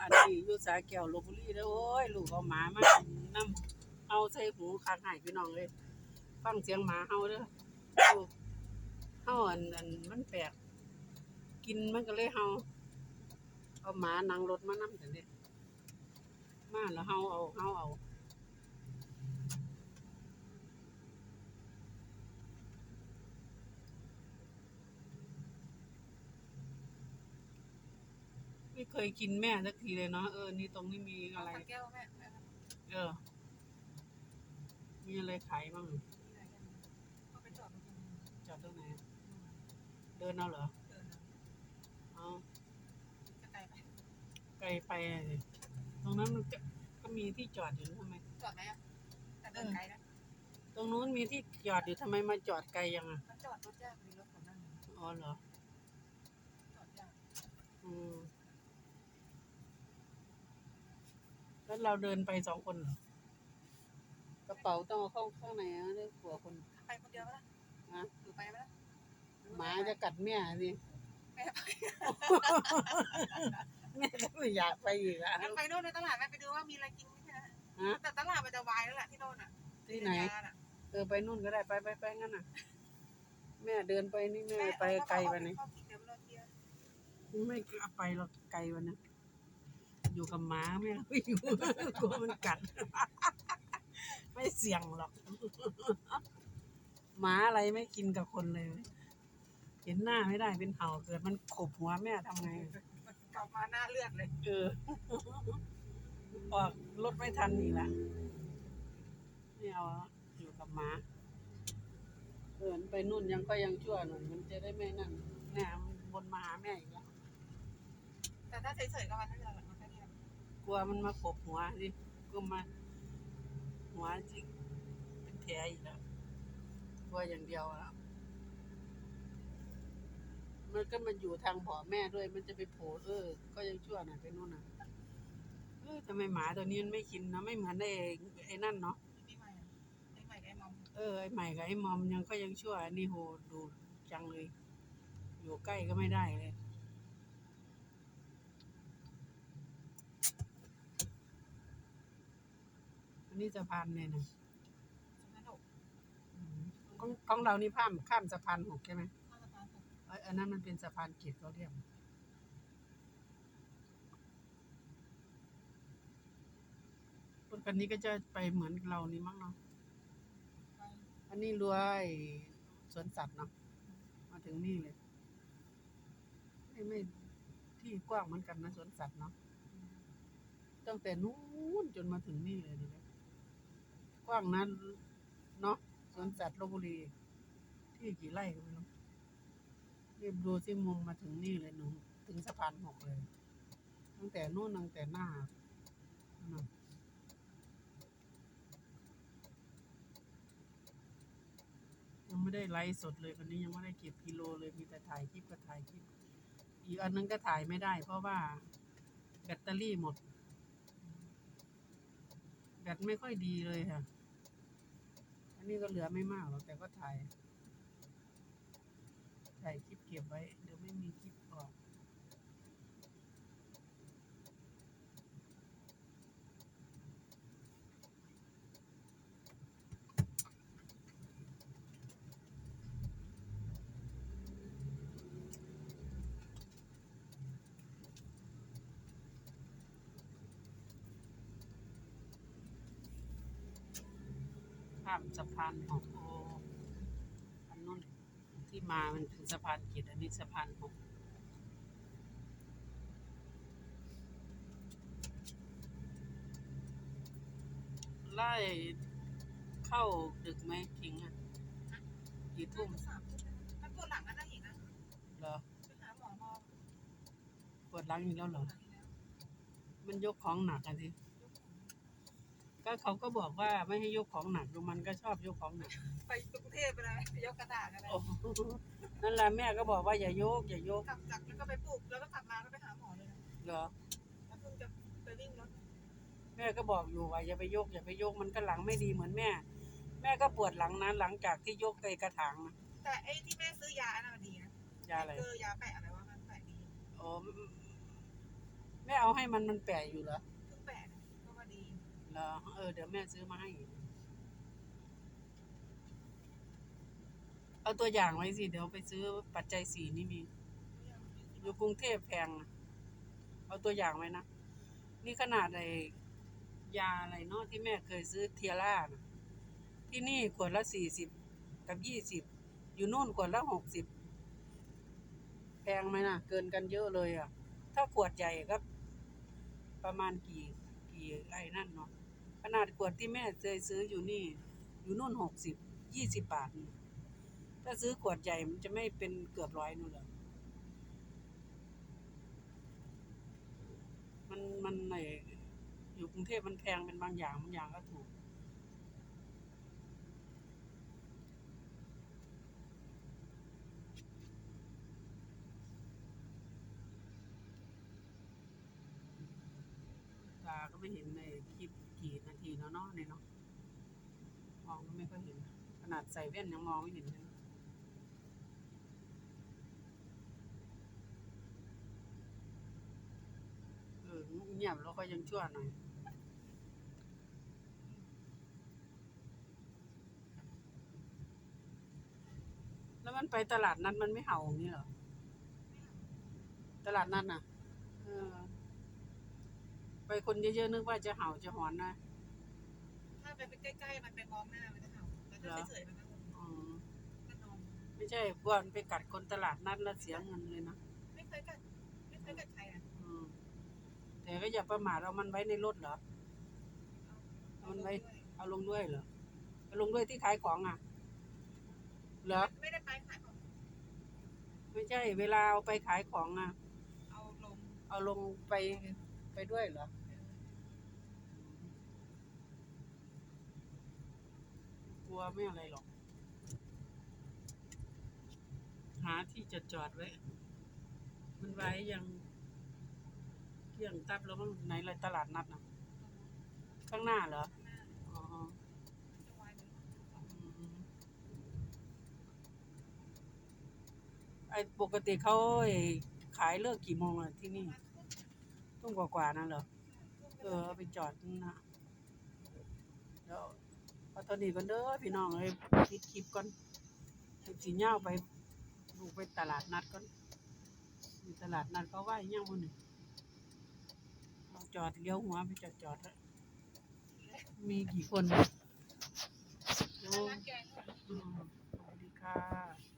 อันนี้อยู่สาแก้วลบบุรีเด้อโอ้ยลูกเอาหมามาน้ำเอาใส่หูคางหายพี่น้องเลยฟังเสียงหมาเฮาเด้อเฮาอันอันมันแปลกกินมันก็เลยเฮาเอาหมานั่งรถมานํจังนี้มาแล้วเฮาเอาเฮาเอา ไม่เคยกินแม่สักทีเลยเนาะเออ นี่ตรงนี้มีอะไรแก้วแม่แม่เออ มีอะไรขายบ้างก็ไปจอดรถจอดตรงไหนเดินเอาเหรอเดินเอาจะไกลไปไกลไปอะสิตรงนั้นมันก็ก็มีที่จอดอยู่นะทำไม จอดไหมอะแต่เดินไกลนะตรงนู้นมีที่จอดอยู่ทำไมมาจอดไกลยังอะมันจอดรถยากมีรถของนั่งอ๋อเหรอจอดยากอืม แล้วเราเดินไปสองคนเหรอกระเป๋าต้องเอาเข้าข้างในนะเรื่องผัวคนไปคนเดียวไหมล่ะฮะหรือไปไหมล่ะหมาจะกัดแม่สิแม่ไปแม่ก็ไม่อยากไปอีกอะ งั้นไปโน่นในตลาดแม่ไปดูว่ามีอะไรกินไหมใช่ไหมฮะ แต่ตลาดมันจะวายแล้วแหละที่โน่นอะที่ไหนเออไปนู่นก็ได้ไปไปไปงั้นน่ะ แม่เดินไปนี่แม่ไปไกลไปไหนข้าวกินเดี๋ยวเราเที่ยวไม่กล้าไปหรอกไกลวันนะ อยู่กับหม้าแม่ไม่อยู่กลัวมันกัด ไม่เสี่ยงหรอกหมาอะไรไม่กินกับคนเลย เห็นหน้าไม่ได้เป็นเห่าเกิดมันขบหัวแม่ทำไงกลับมาหน้าเลือดเลยเออออกรถไม่ทันนี่ละไม่เอาอะอยู่กับหมาเอินไปนู่นยังก็ยังชั่วหน่อยมันจะได้ไม่นั่นแม่มันบนมาหาแม่อีกแล้วแต่ถ้าเฉยๆก็มันไม่เป็นไรหรอกมันแค่นี้ กลัวมันมาขบหัวสิก็มาหัวจิกเป็นแผลอีกแล้วกลัวอย่างเดียวแล้วมันก็มาอยู่ทางบ่อแม่ด้วย มันจะไปโผล่เออ ก็ยังชั่วหน่อยไปนู่นน่ะ เออทำไมหมาตัวนี้มันไม่กินนะไม่เหมือนไอ้ไอ้นั่นเนาะไม่ใหม่อะไม่ใหม่ไอ้มอมเออไอ้ใหม่กับไอ้มอมยังก็ยังชั่วอันนี้โหดูจังเลย อยู่ใกล้ก็ไม่ได้เลย อันนี้สะพานเนี่ยนะสนุกอืมของของเรานี่ข้ามข้ามสะพานหกใช่ไหมข้าวสะพานหกเอ้ยอันนั้นมันเป็นสะพานเกียรติเขาเรียกรถคันนี้ก็จะไปเหมือนเรานี่มั้งเนาะไปอันนี้รวยสวนสัตว์เนาะมาถึงนี่เลยไม่ไม่ที่กว้างเหมือนกันนะสวนสัตว์เนาะตั้งแต่นู้นจนมาถึงนี่เลยดีเลย กว้างนั้นเนาะสวนสัตว์ลบบุรี ที่กี่ไร่ก็ไม่รู้รีบดูสิมุมมาถึงนี่เลยหนูถึงสะพานหกเลย ตั้งแต่นู้นตั้งแต่หน้านั่นยังไม่ได้ไลฟ์สดเลยวันนี้ยังไม่ได้เก็บกิโลเลยมีแต่ถ่ายคลิปก็ถ่ายคลิป อีกอันนึงก็ถ่ายไม่ได้ เพราะว่าแบตเตอรี่หมด แบตไม่ค่อยดีเลยค่ะ อันนี้ก็เหลือไม่มากหรอกแต่ก็ถ่าย ถ่ายคลิปเก็บไว้ เดี๋ยวไม่มีคลิปามสะพานหกโออันนู้นที่มามันเป็นสะพานกิจอันนี้สะพานหกไล่เข้าดึกไหมคิงอะกี่ทุ่มสามทุ่มมันปวดหลังกันนะอีกนะเหรอปวดหลังอีกแล้วเหรอ มันยกของหนักอะสิ ก็เขาก็บอกว่าไม่ให้ยกของหนักดูมันก็ชอบยกของหนักไปกรุงเทพไปเลยไปยกกระดาษอะไรโอ้โหนั่นแหละแม่ก็บอกว่าอย่าโยกอย่าโยกกลับจากแล้วก็ไปปลูกแล้วก็กลับมาก็ไปหาหมอเลยนะเหรอ แล้วเพิ่งจะไปวิ่งรถแม่ก็บอกอยู่ว่าอย่าไปโยกอย่าไปโยกมันก็หลังไม่ดีเหมือนแม่ แม่ก็ปวดหลังนะหลังจากที่ยกไอ้กระถางนะแต่ไอ้ที่แม่ซื้อยาอันนั้นมันดีนะยาอะไรคือยาแปะอะไรว่ามันแปะดี โอ้แม่ได้เอาให้มันมันแปะอยู่เหรอ เพิ่งแปะก็มาดี เหรอเออ เดี๋ยวแม่ซื้อมาให้ เอาตัวอย่างไว้สิ เดี๋ยวไปซื้อปัจจัยสี่นี่มี อยู่กรุงเทพแพงนะเอาตัวอย่างไว้นะ นี่ขนาดไอยาอะไรเนาะที่แม่เคยซื้อเทียร่านะที่นี่ขวดละสี่สิบกับยี่สิบ อยู่นู่นขวดละหกสิบ แพงไหมนะเกินกันเยอะเลยอะ ถ้าขวดใหญ่ก็ประมาณกี่กี่ไอ้นั่นเนาะ ขนาดขวดที่แม่เคยซื้ออยู่นี่ อยู่นู่นหกสิบยี่สิบบาทนี่ถ้าซื้อขวดใหญ่มันจะไม่เป็นเกือบร้อยนู่นเหรอมันมันไออยู่กรุงเทพมันแพงเป็นบางอย่างบางอย่างก็ถูกตาก็ไม่เห็นในคลิป นาทีแล้วเนาะในเนาะมองก็ไม่ค่อยเห็น ขนาดใส่แว่นยังมองไม่เห็นเลยเออเงียบแล้วก็ยังชั่วหน่อยแล้วมันไปตลาดนัดมันไม่เห่าอย่างนี้เหรอ ตลาดนัดน่ะ เออ ไปคนเยอะๆนึกว่าจะเห่าจะหอนนะ ไปใกล้ๆมันไปมองหน้ามันจะเห่าแต่ถ้าเฉยๆมันก็อืมก็นอนไม่ใช่พวกมันไปกัดคนตลาดนัดแล้วเสียเงินเลยนะไม่เคยกัดไม่เคยกัดใครอะอืมแต่ก็อย่าประมาทเอามันไว้ในรถเหรอเอามันไว้ด้วยเอาลงด้วยเหรอเอาลงด้วยที่ขายของอะเหรอไม่ได้ไปขายของไม่ใช่ เวลาเอาไปขายของอะเอาลงเอาลงไปไปด้วยเหรอ ลัวไม่อะไรหรอก หาที่จะจอดไว้ มันไว้ยังเที่ยงตับแล้วมั้งไหนเลยตลาดนัดนะข้างหน้าเหรออ๋อไอ้ปกติเขาขายเลิกกี่โมงอะที่นี่ทุ่มกว่าๆนั่นเหรอ เออไปจอดนั่นนะเดี๋ยว เอาตอนนี้ก่อนเด้อพี่น้องเลยปิดคลิปก่อนสีเงาไปดูไปตลาดนัดก่อนตลาดนัดเขาว่าอหย่างมันนี่งจอดเลี้ยวหัวไปจอดจอดแล้วมีกี่คนโอ้ร้านแกงอืมสวัสดีค่ะ